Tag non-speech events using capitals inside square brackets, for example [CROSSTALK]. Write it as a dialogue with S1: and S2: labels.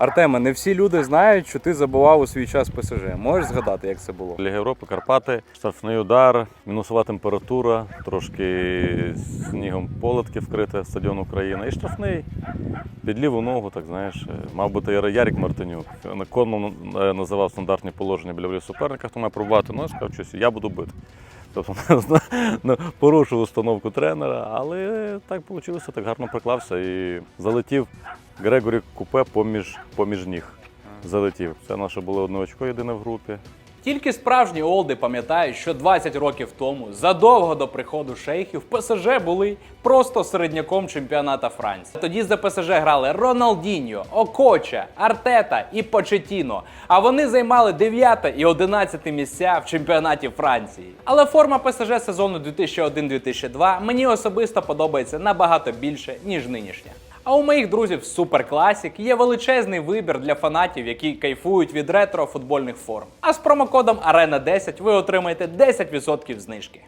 S1: Артеме, не всі люди знають, що ти забував у свій час ПСЖ. Можеш згадати, як це було?
S2: Ліга Європи, Карпати, штрафний удар, мінусова температура, трошки снігом поле таке вкрите стадіон Україна. І штрафний під ліву ногу, так знаєш, е, мав бути Яр- Ярик Мартинюк. Законно е, називав стандартні положення біля воріт суперника, хто має пробувати, ну я сказав, що я буду бити. Тобто [LAUGHS] ну, порушив установку тренера, але так вийшло, так гарно приклався і залетів Грегорі Купе поміж, поміж ніг. Залетів. Це наше було одне очко єдине в групі.
S3: Тільки справжні олди пам'ятають, що 20 років тому, задовго до приходу шейхів, ПСЖ були просто середняком чемпіоната Франції. Тоді за ПСЖ грали Роналдіньо, Окоча, Артета і Почетіно. А вони займали 9 і 11 місця в чемпіонаті Франції. Але форма ПСЖ сезону 2001-2002 мені особисто подобається набагато більше, ніж нинішня. А у моїх друзів Суперкласік є величезний вибір для фанатів, які кайфують від ретро футбольних форм. А з промокодом ARENA10 ви отримаєте 10% знижки.